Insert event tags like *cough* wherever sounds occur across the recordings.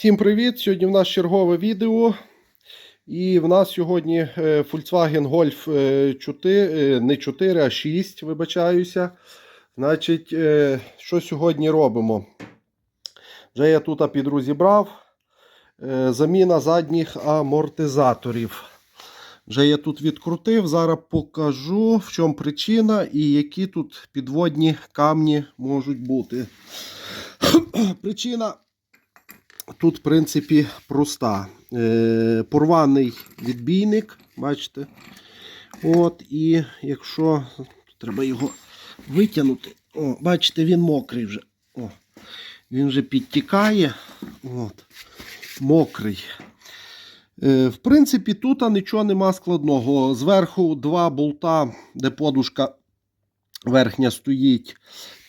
Всім привіт! Сьогодні в нас чергове відео. І в нас сьогодні е, Volkswagen Golf е, 4, е, не 4, а 6, вибачаюся. Значить, е, що сьогодні робимо? Вже я тут підрозібрав. Е, Заміна задніх амортизаторів. Вже я тут відкрутив, зараз покажу, в чому причина і які тут підводні камні можуть бути. *clears throat* Причина тут, в принципі, проста. Е, порваний відбійник, бачите. От, і якщо треба його витягнути, о, бачите, він мокрий вже. О, він вже підтікає. От, мокрий. Е, в принципі, тут нічого нема складного. Зверху два болта, де подушка верхня стоїть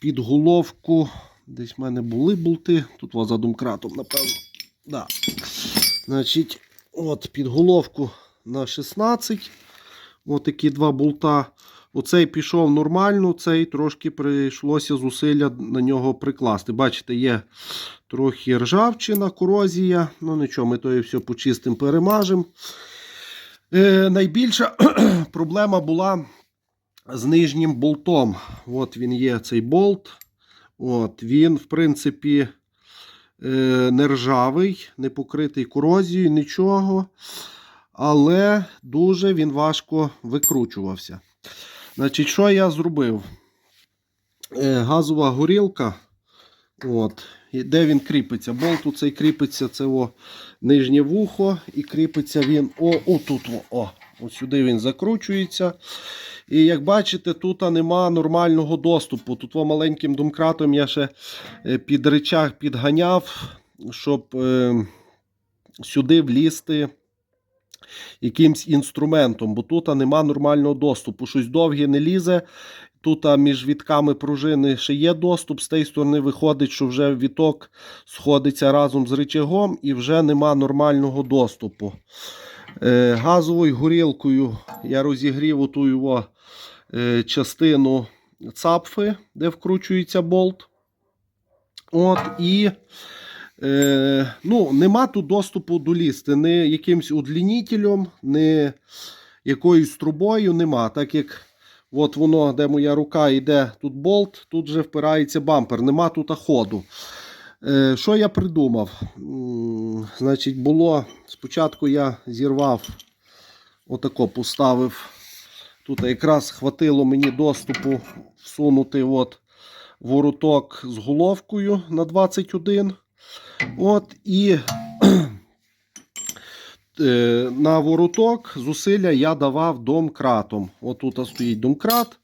під головку. Десь в мене були болти. Тут о, за домкратом, напевно. Да. Значить, от під на 16. От такі два болта. Оцей пішов нормально, цей трошки прийшлося зусилля на нього прикласти. Бачите, є трохи ржавчина, корозія. Ну нічого, ми то і все почистимо, перемажемо. Е, найбільша *clears throat* проблема була з нижнім болтом. От він є цей болт. От, Він, в принципі, е, не ржавий, не покритий корозією, нічого. Але дуже він важко викручувався. Значить, що я зробив? Е, газова горілка. От, де він кріпиться? Болт у цей кріпиться, це о, нижнє вухо, і кріпиться він о, отут. О, о, ось сюди він закручується. І як бачите, тут нема нормального доступу. Тут маленьким домкратом я ще е, під речах підганяв, щоб е, сюди влізти якимсь інструментом, бо тут нема нормального доступу. Щось довге не лізе. Тут між вітками пружини ще є доступ. З тієї сторони виходить, що вже віток сходиться разом з рычагом і вже нема нормального доступу. Е, газовою горілкою я розігрів оту його е, частину цапфи, де вкручується болт. От, і е, ну, нема тут доступу до лісти. Ні якимсь удлінітелем, ні якоюсь трубою нема. Так як от воно, де моя рука йде, тут болт, тут вже впирається бампер, нема тут ходу. Е, що я придумав? Значить, було спочатку я зірвав, отако поставив. Тут якраз хватило мені доступу всунути от вороток з головкою на 21. От, і *clears throat* е, на вороток зусилля я давав домкратом. От тут стоїть домкрат.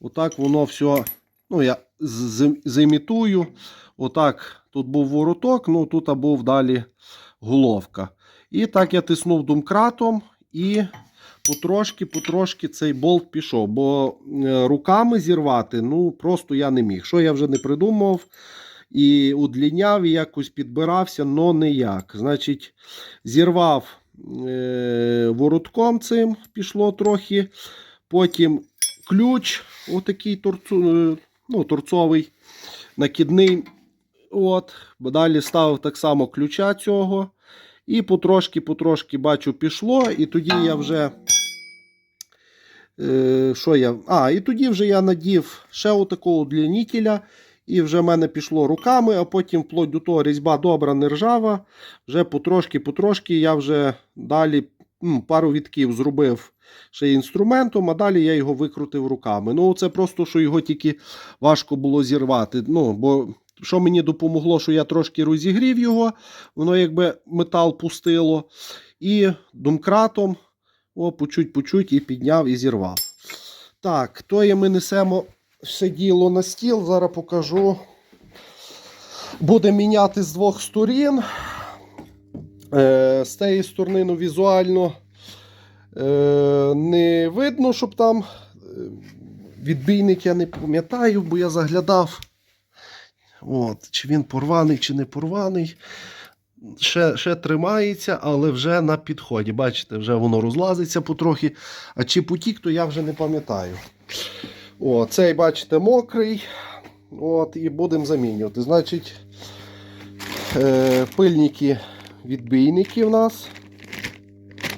Отак воно все. Ну, я з- зімітую. Отак тут був вороток, ну тут був далі головка. І так я тиснув домкратом і потрошки-потрошки цей болт пішов. Бо е, руками зірвати ну просто я не міг. Що я вже не придумав. І удліняв, і якось підбирався, но ніяк. Значить, зірвав е, воротком цим, пішло трохи. Потім ключ, отакий торцу, е, ну, торцовий, накидний. От, далі ставив так само ключа цього. І потрошки-потрошки бачу, пішло. І тоді я вже. Е, що я? А, і тоді вже я надів ще отакого удлінителя. І вже в мене пішло руками, а потім вплоть до того різьба добра, не ржава. Вже потрошки-потрошки я вже далі м, пару відків зробив ще інструментом, а далі я його викрутив руками. Ну, це просто, що його тільки важко було зірвати. Ну, бо що мені допомогло, що я трошки розігрів його, воно якби метал пустило. І домкратом о, почуть-почуть і підняв і зірвав. Так, то є ми несемо все діло на стіл, зараз покажу. Буде міняти з двох сторін. Е, з тієї сторони ну, візуально е, не видно, щоб там е, відбійник я не пам'ятаю, бо я заглядав. От, Чи він порваний, чи не порваний. Ще, ще тримається, але вже на підході. Бачите, вже воно розлазиться потрохи. А чи потік, то я вже не пам'ятаю. О, цей, бачите, мокрий. От, І будемо замінювати. Значить, е, пильники відбійники в нас.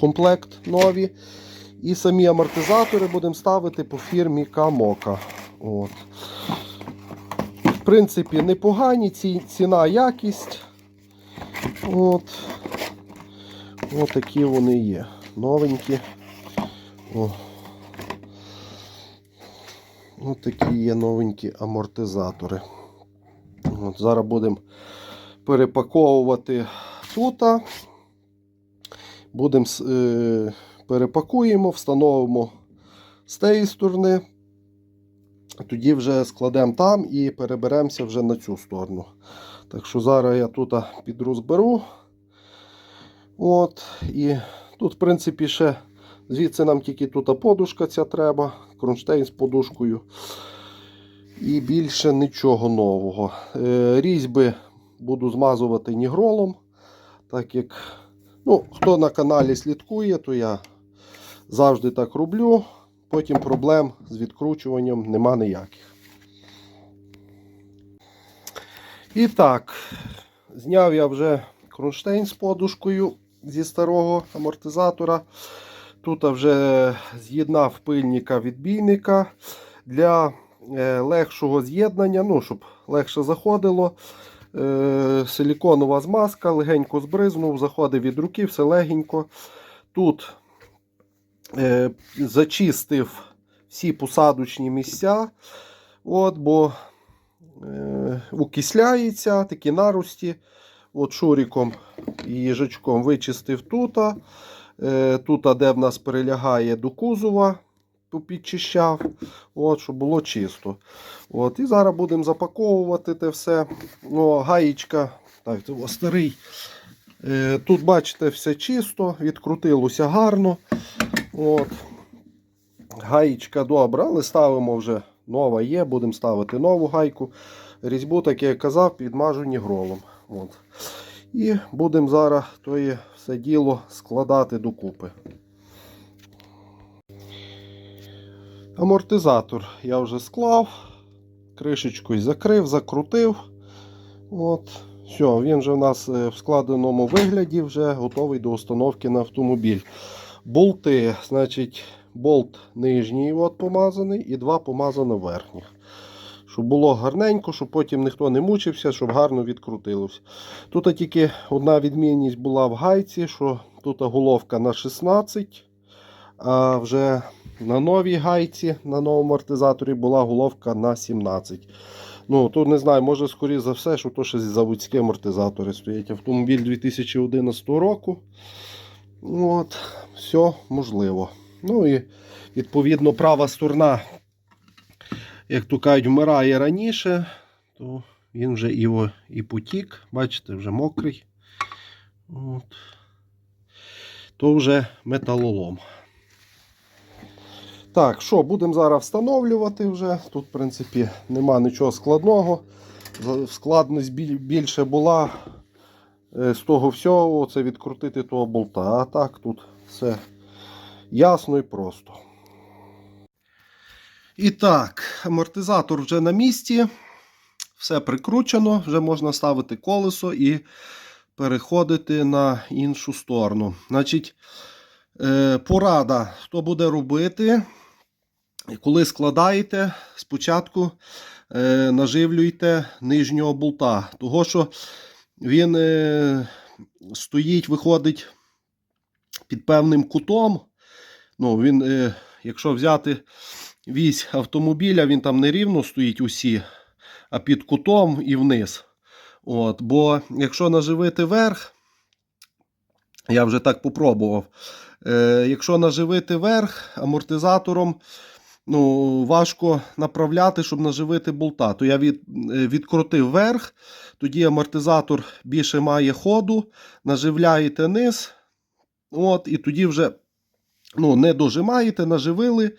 Комплект нові. І самі амортизатори будемо ставити по фірмі Камока. От. В принципі, непогані, ці, ціна, якість. От. От такі вони є. Новенькі. О. От такі є новенькі амортизатори. От, зараз будемо перепаковувати тут. Будемо е, перепакуємо, встановимо з тієї сторони. Тоді вже складемо там і переберемося вже на цю сторону. Так що зараз я тут підрозберу. От, і тут, в принципі, ще звідси нам тільки тут подушка ця треба, кронштейн з подушкою. І більше нічого нового. Е, різьби буду змазувати нігролом. Так як, ну, хто на каналі слідкує, то я завжди так роблю. Потім проблем з відкручуванням нема ніяких. І так, зняв я вже кронштейн з подушкою зі старого амортизатора. Тут вже з'єднав пильника відбійника для е, легшого з'єднання, ну, щоб легше заходило. Е, Силіконова змазка, легенько збризнув, заходить від руки, все легенько. Тут зачистив всі посадочні місця, от, бо е, укисляється, такі нарості. От Шуріком і їжачком вичистив тут. Е, тут, де в нас перелягає до кузова, підчищав, от, щоб було чисто. От, І зараз будемо запаковувати те все. О, гаєчка, так, це ось старий. Е, Тут, бачите, все чисто, відкрутилося гарно. От. Гаєчка добра, але ставимо вже нова є, будемо ставити нову гайку. Різьбу, так як я казав, підмажу нігролом. От. І будемо зараз тоє все діло складати докупи. Амортизатор я вже склав, кришечкою закрив, закрутив. От. Все, він вже в нас е, в складеному вигляді вже готовий до установки на автомобіль. Болти, значить, болт нижній от помазаний і два помазано верхніх. Щоб було гарненько, щоб потім ніхто не мучився, щоб гарно відкрутилося. Тут тільки одна відмінність була в гайці, що тут головка на 16, а вже на новій гайці, на новому амортизаторі була головка на 17. Ну, тут не знаю, може, скоріше за все, що то ще заводські амортизатори стоять. Автомобіль 2011 року. От, Все можливо. Ну і відповідно права сторона як то кажуть, вмирає раніше, то він вже і, і потік, бачите, вже мокрий. От. То вже металолом. Так, що, будемо зараз встановлювати вже. Тут, в принципі, нема нічого складного. Складність більше була е, з того всього, це відкрутити того болта. А так тут все ясно і просто. І так, амортизатор вже на місці. Все прикручено, вже можна ставити колесо і переходити на іншу сторону. Значить, е, порада, хто буде робити, коли складаєте, спочатку е, наживлюйте нижнього болта. Того, що він е, стоїть, виходить під певним кутом. Ну, він, Якщо взяти вісь автомобіля, він там не рівно стоїть усі, а під кутом і вниз. От, Бо якщо наживити верх, я вже так попробував. Е, Якщо наживити верх амортизатором, ну, важко направляти, щоб наживити болта. То я від, е, відкрутив верх, тоді амортизатор більше має ходу, наживляєте низ. От, І тоді вже ну, не дожимаєте, наживили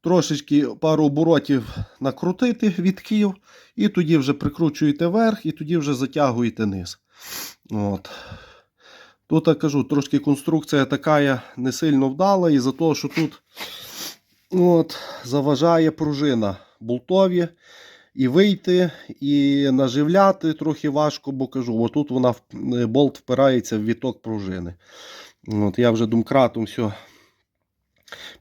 трошечки пару оборотів накрутити відків, і тоді вже прикручуєте вверх, і тоді вже затягуєте низ. От. Тут я кажу, трошки конструкція така не сильно вдала, і за того, що тут от, заважає пружина болтові. і вийти, і наживляти трохи важко, бо кажу, отут вона е, болт впирається в віток пружини. От, я вже думкратом все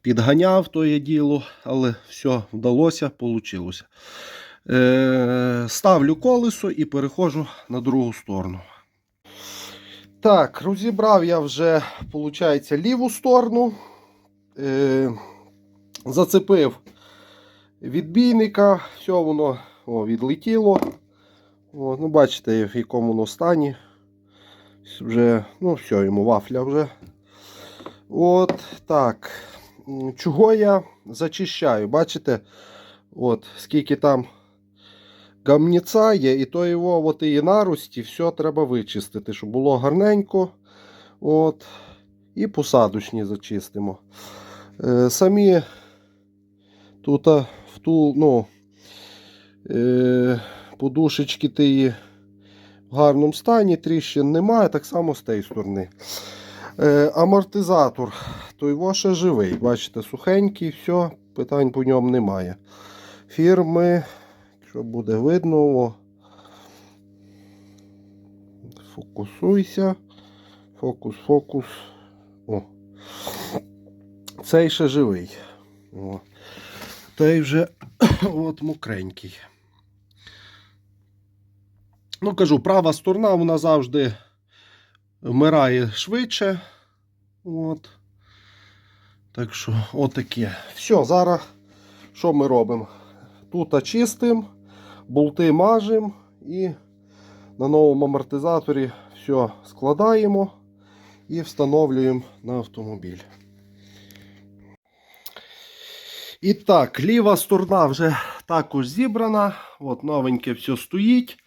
підганяв тоє діло, але все вдалося, вийшло. Е, ставлю колесо і переходжу на другу сторону. Так, розібрав я вже, виходить, ліву сторону. Е, зацепив відбійника, все воно о, відлетіло. О, ну, бачите, в якому воно стані. Вже, ну, все, йому вафля вже. От так. Чого я зачищаю? Бачите, от, скільки там гамніця є, і то його от і нарості, все треба вичистити, щоб було гарненько. От. І посадочні зачистимо. Е, самі тут а, в ту, ну, е, подушечки тієї в гарному стані, тріщин немає, так само з тієї сторони. Е, амортизатор, то його живий. Бачите, сухенький, все, питань по ньому немає. Фірми, якщо буде видно, о, фокусуйся. Фокус, фокус. О. Цей ще живий. О. Той вже *coughs* от мокренький. Ну, кажу, права сторона вона завжди вмирає швидше. От. Так що, отаке. Все, зараз що ми робимо? Тут чистимо, болти мажемо і на новому амортизаторі все складаємо і встановлюємо на автомобіль. І так, ліва сторона вже також зібрана. От новеньке все стоїть.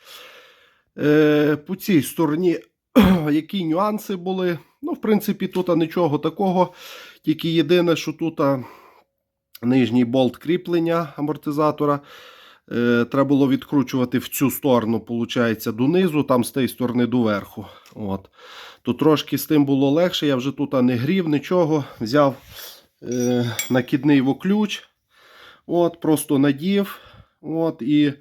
Е, по цій стороні *clears throat* які нюанси були. Ну, в принципі, тут нічого такого. Тільки єдине, що тут нижній болт кріплення амортизатора. Е, треба було відкручувати в цю сторону, виходить, донизу, там з тієї сторони до верху. От. То трошки з тим було легше. Я вже тут не грів, нічого. Взяв е, накидний воключ. От, просто надів. От, і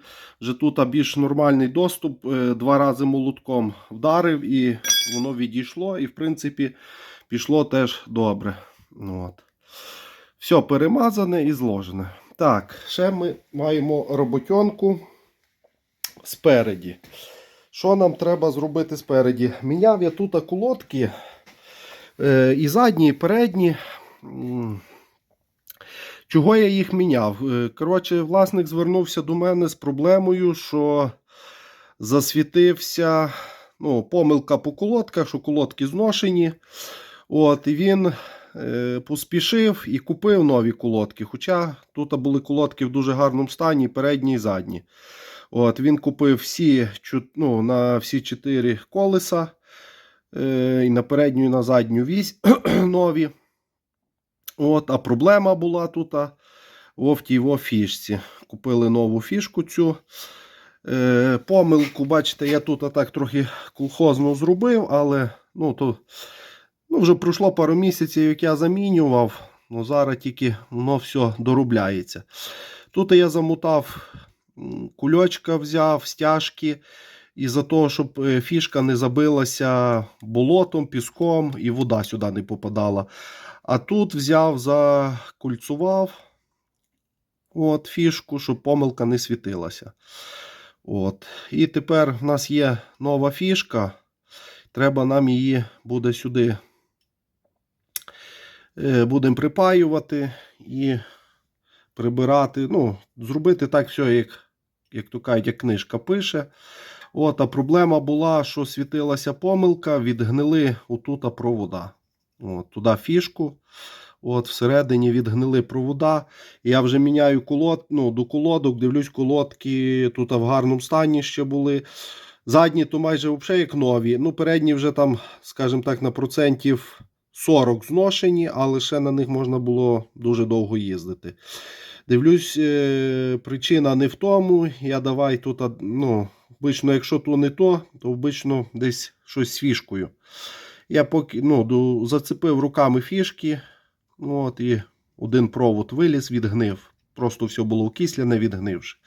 вже тут більш нормальний доступ. Е, Два рази молотком вдарив, і воно відійшло. І, в принципі, пішло теж добре. От. Все перемазане і зложене. Так, ще ми маємо роботьонку спереді. Що нам треба зробити спереді? Міняв я тут колодки е, і задні, і передні. Чого я їх міняв? Е, Коротше, власник звернувся до мене з проблемою, що засвітився ну, помилка по колодках, що колодки зношені. От, і він е, поспішив і купив нові колодки. Хоча тут були колодки в дуже гарному стані, передні і задні. От, Він купив всі, ну, на всі чотири колеса. Е, і на передню, і на задню вісь *clears throat* нові. От, а проблема була тут в тій фішці. Купили нову фішку цю. Е, помилку, бачите, я тут так трохи колхозно зробив, але ну, то, ну, вже пройшло пару місяців, як я замінював. Ну, зараз тільки воно все доробляється. Тут я замотав кульочка, взяв, стяжки. І за того, щоб е, фішка не забилася болотом, піском і вода сюди не попадала. А тут взяв, закульцував от, фішку, щоб помилка не світилася. От. І тепер в нас є нова фішка. Треба нам її буде сюди. е, Будемо припаювати і прибирати. Ну, зробити так все, як, як то кажуть, як книжка пише. От, а проблема була, що світилася помилка, відгнили отута провода. От, туди фішку. От, всередині відгнили провода. Я вже міняю колод, ну, до колодок, дивлюсь, колодки тут в гарному стані ще були. Задні то майже взагалі як нові. Ну, передні вже там, скажімо так, на процентів 40 зношені, але ще на них можна було дуже довго їздити. Дивлюсь, е, причина не в тому. Я давай тут, ну, обично, якщо то не то, то обично десь щось з фішкою. Я поки ну, зацепив руками фішки, от, і один провод виліз, відгнив. Просто все було окисляне, відгнивши.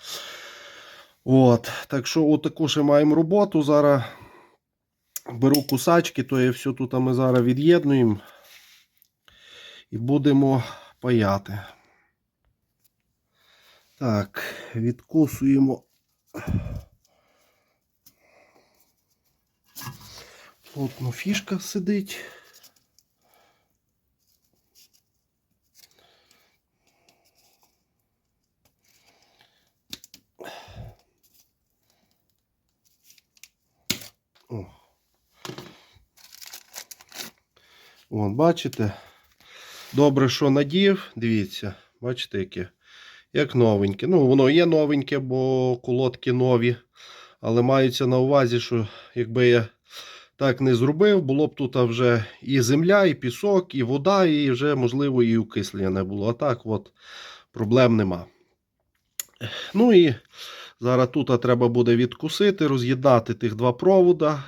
От, так що отаку ще маємо роботу. Зараз беру кусачки, то є все тут ми зараз від'єднуємо і будемо паяти. Так, відкусуємо. Плотно фішка сидить. О. Вон, бачите? Добре, що надів. Дивіться, бачите, яке. Як новеньке. Ну, воно є новеньке, бо колодки нові. Але маються на увазі, що якби я так не зробив, було б тут вже і земля, і пісок, і вода, і вже, можливо, і окислення не було. А так от проблем нема. Ну і зараз тут треба буде відкусити, роз'єднати тих два провода.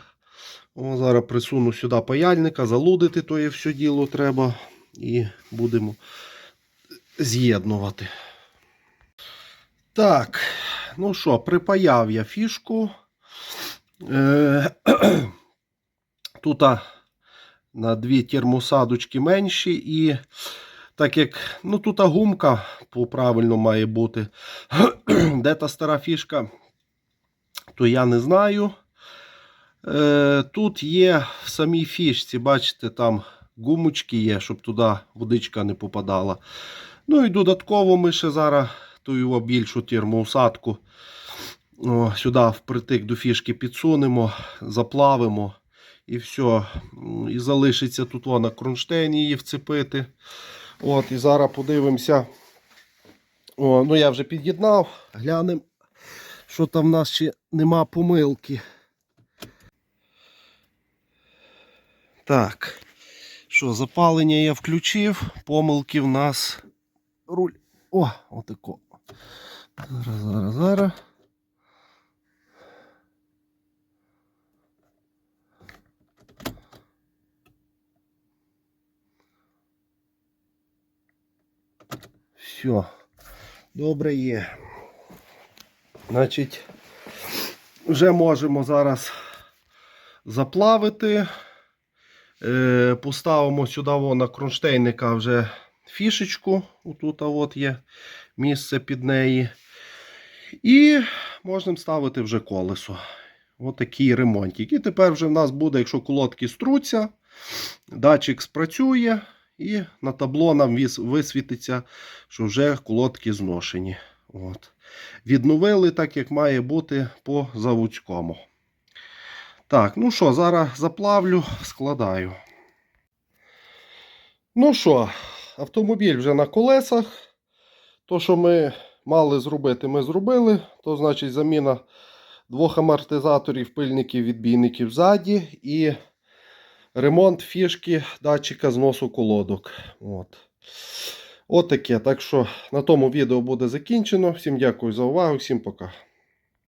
О, зараз присуну сюди паяльника, залудити то є все діло треба. І будемо з'єднувати. Так, ну що, припаяв я фішку. Е, Тут на дві термосадочки менші, і так як ну, тут гумка по-правильно має бути. *clears throat* Де та стара фішка, то я не знаю. Е, Тут є в самій фішці, бачите, там гумочки є, щоб туди водичка не попадала. Ну і додатково ми ще зараз ту його більшу термоусадку сюди впритик до фішки підсунемо, заплавимо і все. І залишиться тут о, на кронштейні її вцепити. От, І зараз подивимося. О, ну я вже під'єднав. Глянемо, що там в нас ще нема помилки. Так. Що, запалення я включив, помилки в нас руль. О, отако. Зараз, зараз, зараз. Все, добре є. Значить, вже можемо зараз заплавити. Е, поставимо сюди во, на кронштейника вже фішечку. Отут от є місце під неї. І можемо ставити вже колесо. Отакий ремонтик. І тепер вже в нас буде, якщо колодки струться, датчик спрацює, і на табло нам висвітиться, що вже колодки зношені. От. Відновили так, як має бути по заводському. Так, ну що, зараз заплавлю, складаю. Ну що, автомобіль вже на колесах. То, що ми мали зробити, ми зробили. То значить заміна двох амортизаторів, пильників, відбійників ззаді і ремонт фішки датчика зносу колодок. От. От таке. Так що на тому відео буде закінчено. Всім дякую за увагу, всім пока.